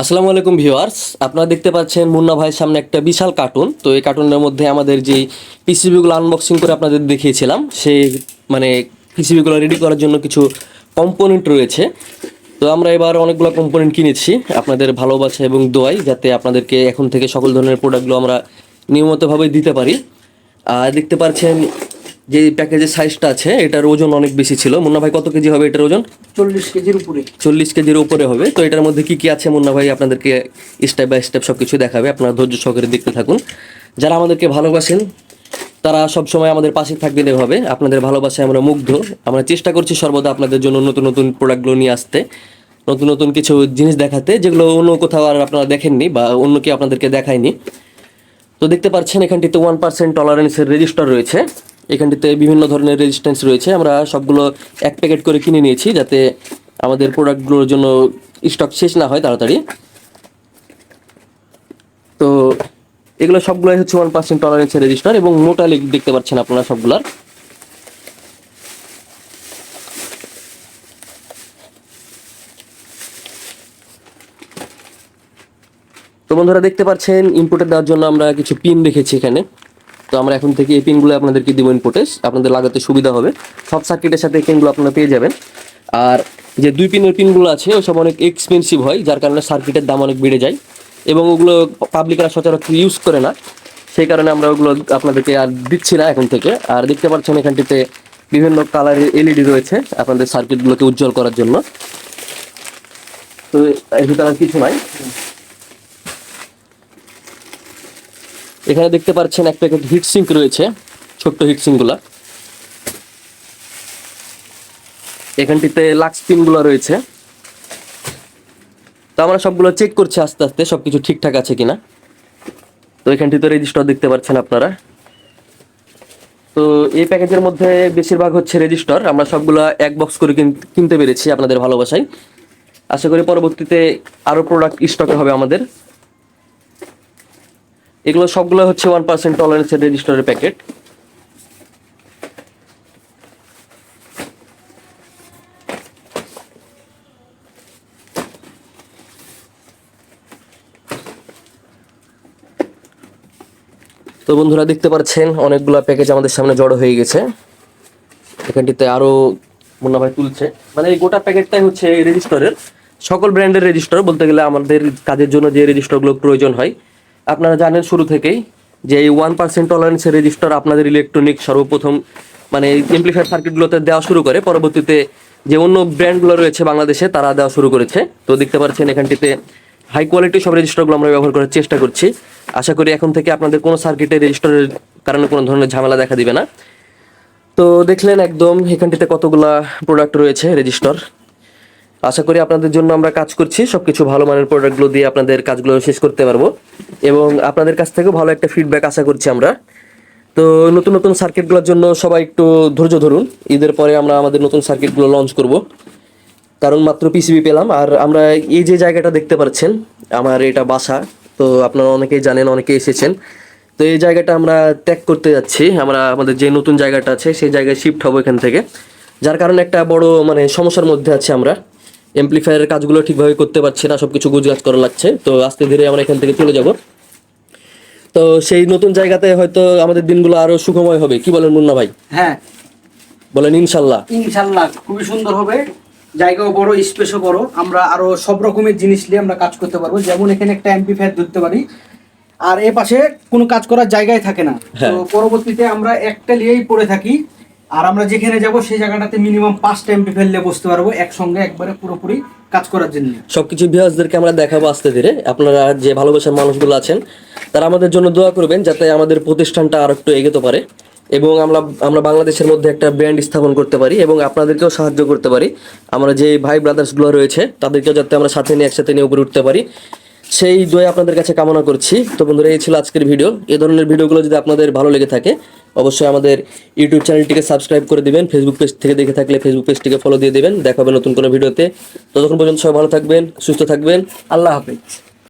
আসসালামু আলাইকুম ভিউয়ার্স, আপনারা দেখতে পাচ্ছেন মুন্না ভাইয়ের সামনে একটা বিশাল কার্টুন। তো এই কার্টুনের মধ্যে আমাদের যে পিসিবিগুলো আনবক্সিং করে আপনাদের দেখিয়েছিলাম, সেই মানে পিসিবিগুলো রেডি করার জন্য কিছু কম্পোনেন্ট রয়েছে। তো আমরা এবার অনেকগুলো কম্পোনেন্ট কিনেছি আপনাদের ভালোবাসা এবং দোয়াই, যাতে আপনাদেরকে এখন থেকে সকল ধরনের প্রোডাক্টগুলো আমরা নিয়মিতভাবে দিতে পারি। আর দেখতে পাচ্ছেন যে প্যাকেজের সাইজটা আছে এটার ওজন অনেক বেশি ছিল। মুন্না ভাই কত কেজি হবে এটার ওজন? চল্লিশ কেজির উপরে। চল্লিশ কেজির উপরে হবে। তো এটার মধ্যে কি কি আছে মুন্না ভাই? আপনাদেরকে স্টেপ বাই স্টেপ সব কিছু দেখাবে। আপনারা ধৈর্য সহকারে দেখতে থাকুন। যারা আমাদেরকে ভালোবাসেন তারা সব সময় আমাদের পাশে থাকবেন এভাবে। আপনাদের ভালোবাসায় আমরা মুগ্ধ। আমরা চেষ্টা করছি সর্বদা আপনাদের জন্য নতুন নতুন প্রোডাক্টগুলো নিয়ে আসতে। নতুন নতুন কিছু জিনিস দেখাতে যেগুলো অন্য কোথাও আর আপনারা দেখেননি বা অন্য কেউ আপনাদেরকে দেখায়নি। তো দেখতে পাচ্ছেন এখানটিতে ওয়ান পার্সেন্ট টলারেন্সের রেজিস্টার রয়েছে। এখানটিতে বিভিন্ন ধরনের রেজিস্ট্যান্স রয়েছে। আমরা সবগুলো এক প্যাকেট করে কিনে নিয়েছি যাতে আমাদের প্রোডাক্টগুলোর জন্য স্টক শেষ না হয় তাড়াতাড়ি। তো এগুলো সবগুলোই হচ্ছে ওয়ান পার্সেন্ট টলারেন্সের রেজিস্টার এবং মোটা লিক দেখতে পাচ্ছেন আপনারা সবগুলার। তো বন্ধুরা দেখতে পাচ্ছেন ইনপুটে দেওয়ার জন্য আমরা কিছু পিন রেখেছি এখানে। তো আমরা এখন থেকে এই পিনগুলো আপনাদেরকে দিব ইনপুটে আপনাদের লাগাতে সুবিধা হবে। সব সার্কিটের সাথে এই পিনগুলো আপনারা পেয়ে যাবেন। আর যে দুই পিনের পিনগুলো আছে, ওসব অনেক এক্সপেন্সিভ হয়, যার কারণে সার্কিটের দাম অনেক বেড়ে যায়। এবং ওগুলো পাবলিকরা সচরাচর ইউজ করে না। সেই কারণে আমরা ওগুলো আপনাদেরকে আর দিচ্ছি না এখন থেকে। আর দেখতে পাচ্ছেন এখানটিতে বিভিন্ন কালারের এলইডি রয়েছে আপনাদের সার্কিটগুলোকে উজ্জ্বল করার জন্য। তো এর ভিতরে কিছু নাই। এখানে দেখতে পাচ্ছেন এক প্যাকেট হিট সিঙ্ক রয়েছে, ছোট্ট হিট সিঙ্কগুলা এখানটিতে লাক্স পিনগুলো রয়েছে। তো আমরা সবগুলো চেক করছি আস্তে আস্তে, সবকিছু ঠিকঠাক আছে কিনা। তো এখানটিতে রেজিস্টার দেখতে পাচ্ছেন আপনারা। তো এই প্যাকেজের মধ্যে বেশিরভাগ হচ্ছে রেজিস্টার আমরা সবগুলো এক বক্স করে কিন- কিনতে পেরেছি আপনাদের ভালোবাসায়। আশা করি পরবর্তীতে আরও প্রোডাক্ট স্টকে হবে আমাদের। এগুলো সবগুলো হচ্ছে ওয়ান পার্সেন্ট টলারেন্সের রেজিস্টারের প্যাকেট তো বন্ধুরা দেখতে পাচ্ছেন, অনেকগুলো প্যাকেজ আমাদের সামনে জড়ো হয়ে গেছে। এখানটিতে আরও মুন্না ভাই তুলছে। মানে এই গোটা প্যাকেটটাই হচ্ছে রেজিস্টারের সকল ব্র্যান্ডের রেজিস্টার বলতে গেলে আমাদের কাজের জন্য যে রেজিস্টারগুলো প্রয়োজন হয় আপনারা জানেন শুরু থেকেই যে এই ওয়ান পার্সেন্ট টলারেন্সের রেজিস্টার আপনাদের ইলেকট্রনিক সর্বপ্রথম মানে এমপ্লিফায়ার সার্কিটগুলোতে দেওয়া শুরু করে। পরবর্তীতে যে অন্য ব্র্যান্ডগুলো রয়েছে বাংলাদেশে, তারা দেওয়া শুরু করেছে। তো দেখতে পাচ্ছেন এখানটিতে হাই কোয়ালিটি সব রেজিস্টারগুলো আমরা ব্যবহার করার চেষ্টা করছি। আশা করি এখন থেকে আপনাদের কোনো সার্কিটে রেজিস্টারের কারণে কোনো ধরনের ঝামেলা দেখা দিবে না। তো দেখলেন একদম এখানটিতে কতগুলা প্রোডাক্ট রয়েছে রেজিস্টার আশা করি আপনাদের জন্য আমরা কাজ করছি। সবকিছু ভালো মানের প্রোডাক্টগুলো দিয়ে আপনাদের কাজগুলো শেষ করতে পারব। এবং আপনাদের কাছ থেকেও ভালো একটা ফিডব্যাক আশা করছি আমরা। তো নতুন নতুন সার্কিটগুলোর জন্য সবাই একটু ধৈর্য ধরুন। ঈদের পরে আমরা আমাদের নতুন সার্কিটগুলো লঞ্চ করব। কারণ মাত্র পিসিবি পেলাম। আর আমরা এই যে জায়গাটা দেখতে পাচ্ছেন, আমার এটা বাসা। তো আপনারা অনেকেই জানেন অনেকে এসেছেন। তো এই জায়গাটা আমরা ত্যাগ করতে যাচ্ছি। আমরা আমাদের যে নতুন জায়গাটা আছে, সেই জায়গায় শিফট হব এখান থেকে। যার কারণে একটা বড় মানে সমস্যার মধ্যে আছি আমরা। এমপ্লিফায়ারের কাজগুলো ঠিকভাবে করতে পারছি না সব কিছু গুজগাছ করা লাগছে। তো আস্তে ধীরে আমরা এখান থেকে চলে যাব। তো সেই নতুন জায়গাতে হয়তো আমাদের দিনগুলো আরও সুখময় হবে। কি বলেন মুন্না ভাই? হ্যাঁ। বলেন ইনশাল্লাহ। ইনশাল্লাহ খুবই সুন্দর হবে। জায়গাও বড় স্পেসও বড়। আমরা আরও সব রকমের জিনিস নিয়ে আমরা কাজ করতে পারব। যেমন এখানে একটা এমপ্লিফায়ার ধরতে পারি। আর এ পাশে কোনো কাজ করার জায়গায় থাকে না। হ্যাঁ। তো পরবর্তীতে আমরা একটা নিয়েই পড়ে থাকি। আর আমরা যেখানে যাব, সেই জায়গাটাতে মিনিমাম পাঁচটা এমপ্লিফায়ার ফেললে বসতে পারব, একসঙ্গে একবারে পুরোপুরি কাজ করার জন্য। সবকিছু ভিউয়ার্সদেরকে আমরা দেখাবো আস্তে ধীরে। আপনারা যে ভালোবাসার মানুষগুলো আছেন, তারা আমাদের জন্য দোয়া করবেন যাতে আমাদের প্রতিষ্ঠানটা আর একটু এগোতে পারে এবং আমরা আমরা বাংলাদেশের মধ্যে একটা ব্র্যান্ড স্থাপন করতে পারি এবং আপনাদেরকেও সাহায্য করতে পারি। আমরা যে ভাই ব্রাদার্সগুলো রয়েছে, তাদেরকেও যাতে আমরা সাথে নিয়ে, একসাথে নিয়ে উপরে উঠতে পারি। সেই দোয়া আপনাদের কাছে কামনা করছি। তো বন্ধুরা, এই ছিল আজকের ভিডিও এ ধরনের ভিডিওগুলো যদি আপনাদের ভালো লেগে থাকে অবশ্যই আমাদের ইউটিউব চ্যানেলটিকে সাবস্ক্রাইব করে দিবেন। ফেসবুক পেজ থেকে দেখে থাকলে ফেসবুক পেজটিকে ফলো দিয়ে দেবেন। দেখা হবে নতুন কোনো ভিডিওতে। ততক্ষণ পর্যন্ত সবাই ভালো থাকবেন, সুস্থ থাকবেন। আল্লাহ হাফেজ।